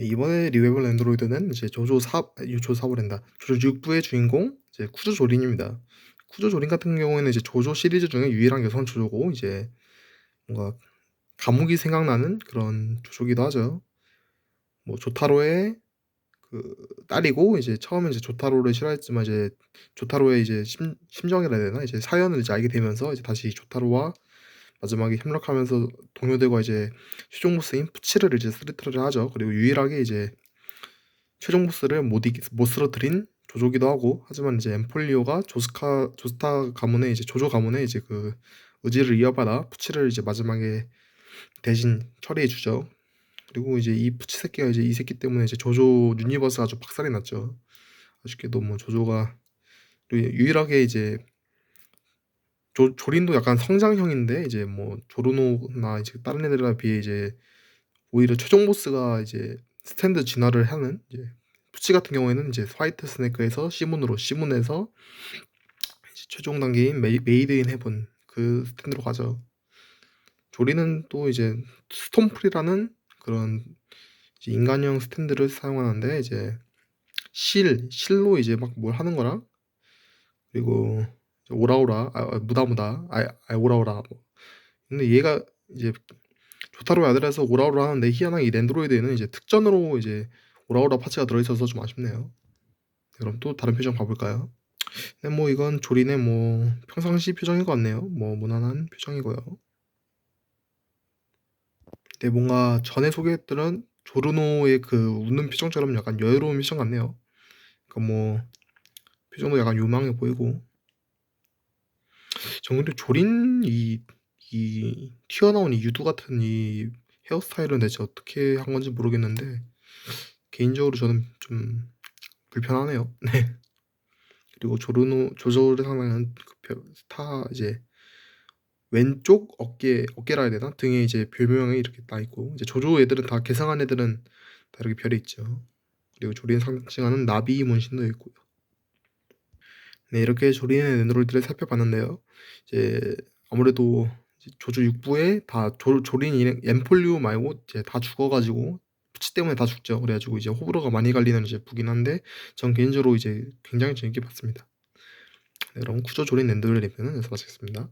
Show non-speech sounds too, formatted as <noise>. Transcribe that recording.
네, 이번에 리뷰해볼 랜드로이드는 이제 조조 4, 조조 4보랜다. 조조 6부의 주인공 이제 쿠조 조린입니다. 쿠조 조린 같은 경우에는 이제 조조 시리즈 중에 유일한 여성 조조고 이제 뭔가 감옥이 생각나는 그런 조조기도 하죠. 뭐 조타로의 그 딸이고 이제 처음에 이제 조타로를 싫어했지만 이제 조타로의 이제 심, 심정이라 해야 되나 이제 사연을 이제 알게 되면서 이제 다시 조타로와 마지막에 협력하면서 동료들과 이제 최종 보스인 푸치를 이제 쓰리트를 하죠. 그리고 유일하게 이제 최종 보스를 못, 이기, 못 쓰러뜨린 조조기도 하고 하지만 이제 엠폴리오가 조스카 조스타 가문의 이제 조조 가문의 이제 그 의지를 이어받아 푸치를 이제 마지막에 대신 처리해 주죠. 그리고 이제 이 푸치 새끼가 이제 이 새끼 때문에 이제 조조 유니버스 아주 박살이 났죠. 아쉽게도 뭐 조조가 유일하게 이제 조, 조린도 약간 성장형인데 이제 뭐 조르노나 이제 다른 애들에 비해 이제 오히려 최종 보스가 이제 스탠드 진화를 하는 이제 푸치 같은 경우에는 이제 화이트 스네크에서 시문으로 시문에서 최종 단계인 메이, 메이드 인 헤븐 그 스탠드로 가죠. 조리는 또 이제 스톰프리라는 그런 이제 인간형 스탠드를 사용하는데 이제 실 실로 이제 막 뭘 하는 거랑 그리고 오라오라 아, 아, 무다무다 아, 아 오라오라 뭐. 근데 얘가 이제 조타로의 아들에서 오라오라 하는데 희한하게 이 랜드로이드에는 이제 특전으로 이제 오라오라 파츠가 들어있어서 좀 아쉽네요. 그럼 또 다른 표정 봐볼까요? 네, 뭐 이건 조린의 뭐 평상시 표정인 것 같네요. 뭐 무난한 표정이고요. 네, 뭔가 전에 소개했던 조르노의 그 웃는 표정처럼 약간 여유로운 표정 같네요. 그러니까 뭐 표정도 약간 요망해 보이고. 저 근데 조린 이, 이 튀어나온 이 유두 같은 이 헤어스타일은 대체 어떻게 한 건지 모르겠는데 개인적으로 저는 좀 불편하네요. <laughs> 네. 그리고 조르노 조조를 상당한 그타 이제 왼쪽 어깨 어깨라 해야 되나 등에 이제 별명이 이렇게 나 있고 이제 조조 애들은 다 개성한 애들은 다 이렇게 별이 있죠. 그리고 조린 상징하는 나비 문신도 있고요. 네 이렇게 조린의 랜드로이드를 살펴봤는데요. 이제 아무래도 조조 6부에 다 조, 조린 엠폴리오 말고 이제 다 죽어가지고 푸치 때문에 다 죽죠. 그래가지고 이제 호불호가 많이 갈리는 북긴 한데 전 개인적으로 이제 굉장히 재밌게 봤습니다. 네, 여러분 쿠조 조린 랜드로이드 리뷰는 여기서 마치겠습니다.